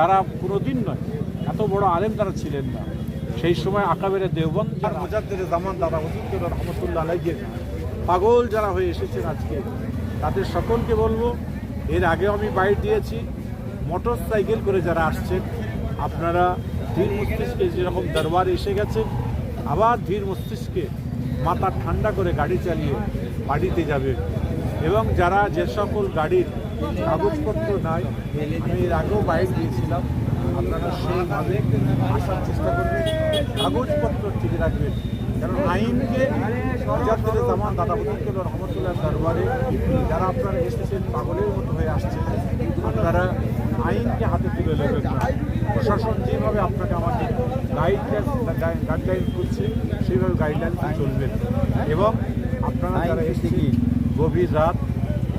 তারা কোনোদিন নয়। এত বড় আলেম তারা ছিলেন না। সেই সময় আকাবের দেওবন্দ জামান দাদা রহমতুল্লাহ পাগল যারা হয়ে এসেছেন আজকে, তাদের সকলকে বলব, এর আগেও আমি বাইট দিয়েছি মোটর সাইকেল করে যারা আসছেন, আপনারা ধীর মস্তিষ্কে যেরকম দরবারে এসে গেছেন আবার ধীর মস্তিষ্কে মাথা ঠান্ডা করে গাড়ি চালিয়ে বাড়িতে যাবে। এবং যারা যে সকল গাড়ির কাগজপত্র নাই। আমি এর আগেও বাইক দিয়েছিলাম আপনারা সেইভাবে আসার চেষ্টা করবেন। কাগজপত্র ঠিক রাখবেন। কারণ আইনকে মুজাদ্দের জামান দাদা হুজুর রহমতুল্লাহ দরবারে যারা আপনারা এসেছেন পাগলের মতো হয়ে আসছেন আপনারা আইনকে হাতে তুলে নেবেন না। প্রশাসন যেভাবে আপনাকে আমাকে গাইডলাইন গাইডলাইন করছে সেইভাবে গাইডলাইন চলবেন এবং আপনারা যারা এসেছি গভীর রাত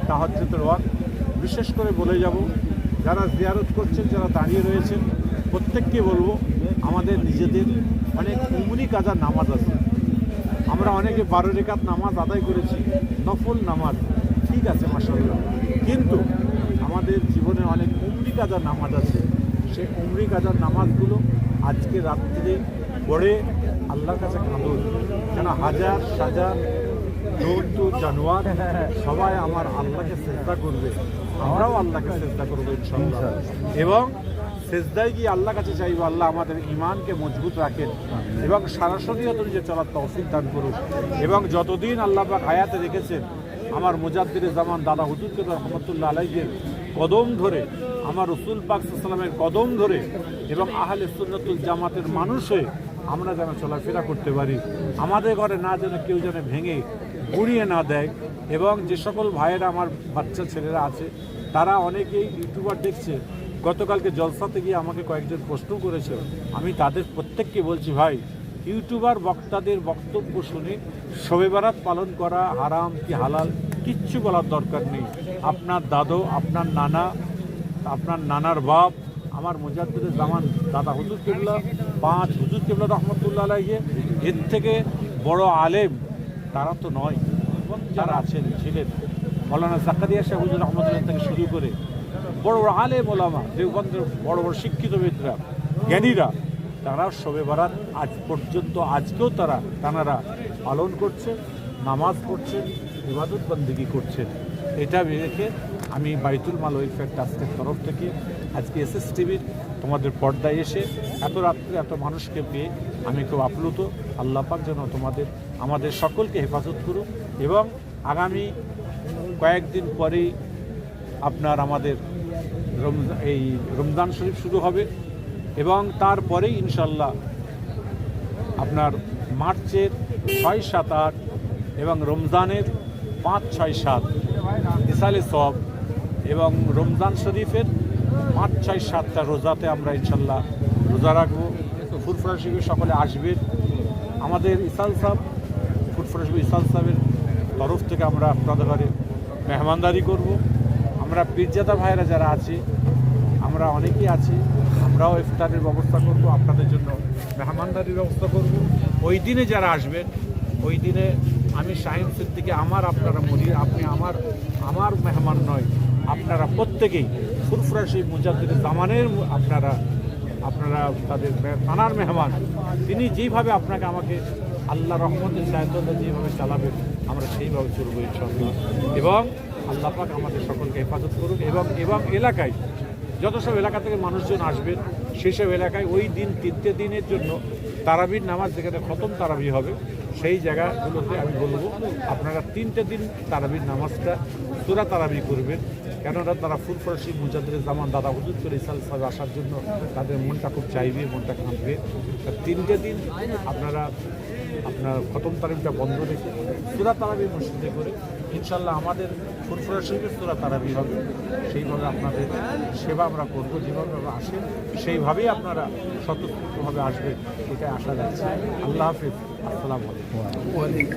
তাহাজ্জুদের ওয়াক্ত বিশেষ করে বলে যাব, যারা জিয়ারত করছেন, যারা দাঁড়িয়ে রয়েছেন, প্রত্যেককে বলব, আমাদের নিজেদের অনেক উমরি কাজার নামাজ আছে। আমরা অনেকে বারো রেখাত নামাজ আদায় করেছি, নফল নামাজ, ঠিক আছে মাসাল্লাহ কিন্তু আমাদের জীবনে অনেক উমরি কাজার নামাজ আছে। সেই উমরি কাজার নামাজগুলো আজকে রাত্রে পড়ে আল্লাহর কাছে কাঁদুন। কেন হাজার সাজার জন্তু জানোয়ার, সবাই আমার আল্লাহকে চেষ্টা করবে। আমরাও আল্লাহকে চেষ্টা করব ইনশাল্লাহ এবং সেজদায় গিয়ে আল্লাহ কাছে চাইব, আল্লাহ আমাদের ইমানকে মজবুত রাখেন এবং সারাসরিয়ত যে চলার তৌফিক দান করুন এবং যতদিন আল্লাহ পাক হায়াতে রেখেছেন, আমার মুজাদ্দির জামান দাদা হুজুরকে রহমতুল্লাহ আলাইকে কদম ধরে, আমার রসুল পাক সাল্লামের কদম ধরে এবং আহলে সুন্নতুল জামাতের মানুষ হয়ে আমরা যেন চলাফেরা করতে পারি। আমাদের ঘরে না যেন কেউ যেন ভেঙে গুড়িয়ে না দেয় এবং যে সকল ভাইয়েরা আমার বাচ্চা ছেলেরা আছে, তারা অনেকেই ইউটিউবার দেখছে, গতকালকে জলসাতে গিয়ে আমাকে কয়েকজন প্রশ্ন করেছে। আমি তাদের প্রত্যেককে বলছি, ভাই, ইউটিউবার বক্তাদের বক্তব্য শুনে শবে বারাত পালন করা হারাম কি হালাল? কিচ্ছু বলার দরকার নেই। আপনার দাদু, আপনার নানা, আপনার নানার বাপ আমার মুজাদ্দুর জামান দাদা হুজুর কেবলা, পাঁচ হুজুর কেবলা রহমতুল্লাহ আলাইকে এর থেকে বড় আলেম তারা তো নয়। যারা আছেন, ছিলেন, মৌলানা জাকারিয়া শাহ হুজুর রহমতুল্লাহ থেকে শুরু করে বড় বড় আলেম ওলামা, দেওবন্দের বড় বড় শিক্ষিত শিক্ষিতবিদরা জ্ঞানীরা, তারা শবে বারাত আজ পর্যন্ত, আজকেও তারা, তানারা পালন করছে, নামাজ পড়ছেন ইবাদত বন্দিগি করছেন এটা রেখে আমি বাইতুল মাল ওয়েলফেয়ার ট্রাস্টের তরফ থেকে আজকে এস এস টিভির তোমাদের পর্দায় এসে এত রাত্রে এত মানুষকে পেয়ে আমি খুব আপ্লুত। আল্লাহ পাক যেন তোমাদের, আমাদের সকলকে হেফাজত করুক এবং আগামী কয়েকদিন পরেই আপনার আমাদের এই রমজান শরীফ শুরু হবে এবং তারপরেই ইনশাল্লাহ আপনার মার্চের ছয় সাত আট এবং রমজানের পাঁচ ছয় সাত ইসালে সব এবং রমজান শরীফের পাঁচ, ছয়, সাতটা রোজাতে আমরা ইনশাল্লাহ রোজা রাখব। ফুরফুরা শিবির সকলে আসবেন। আমাদের ইসাল সাহেব, ফুরফুরা শিবির ইসাল সাহেবের তরফ থেকে আমরা আপনাদের ঘরে মেহমানদারি করব। আমরা পীরজাদা ভাইরা যারা আছে, আমরা অনেকেই আছি, আমরাও ইফতারের ব্যবস্থা করব, আপনাদের জন্য মেহমানদারির ব্যবস্থা করব। ওই দিনে যারা আসবেন, ওই দিনে আমি শাহিন সিদ্দিকে আমার আপনারা মরি আপনি আমার আমার মেহমান নয়, আপনারা প্রত্যেকেই ফুরফুরা সেই মুজাদ্দির জামানের আপনারা আপনারা তাদের থানার মেহমান। তিনি যেইভাবে আপনাকে আমাকে আল্লাহ রহমতের সাহায্যতা যেভাবে চালাবেন, আমরা সেইভাবে চলবো ইনশাল্লাহ এবং আল্লাহ পাক আমাদের সকলকে হেফাজত করুক এবং এবং এলাকায় যত সব এলাকা থেকে মানুষজন আসবেন, সেই সব এলাকায় ওই দিন তিনটে দিনের জন্য তারাবির নামাজ যেখানে খতম তারাবি হবে সেই জায়গাগুলোতে আমি বলব আপনারা তিনটে দিন তারাবির নামাজটা সুরা তারাবি করবেন। কেননা তারা ফুরফরাসি মুজাদ্দের জামান দাদা হুজুর করে ইসাল সাহেব আসার জন্য তাদের মনটা খুব চাইবে, মনটা কাঁদবে তিনটে দিন আপনারা, আপনার খতম তারিখটা বন্ধ রেখে সুরা তারাবি মসজিদে করে ইনশাল্লাহ আমাদের ফুরফুরা শরীফের সুরা তারাবি হবে, সেইভাবে আপনাদের সেবা আমরা করব, যেভাবে আমরা আসেন সেইভাবেই আপনারা স্বতঃস্ফূর্তভাবে আসবেন, এটাই আশা রাখছি। আল্লাহ হাফিজ। আসসালামু আলাইকুম।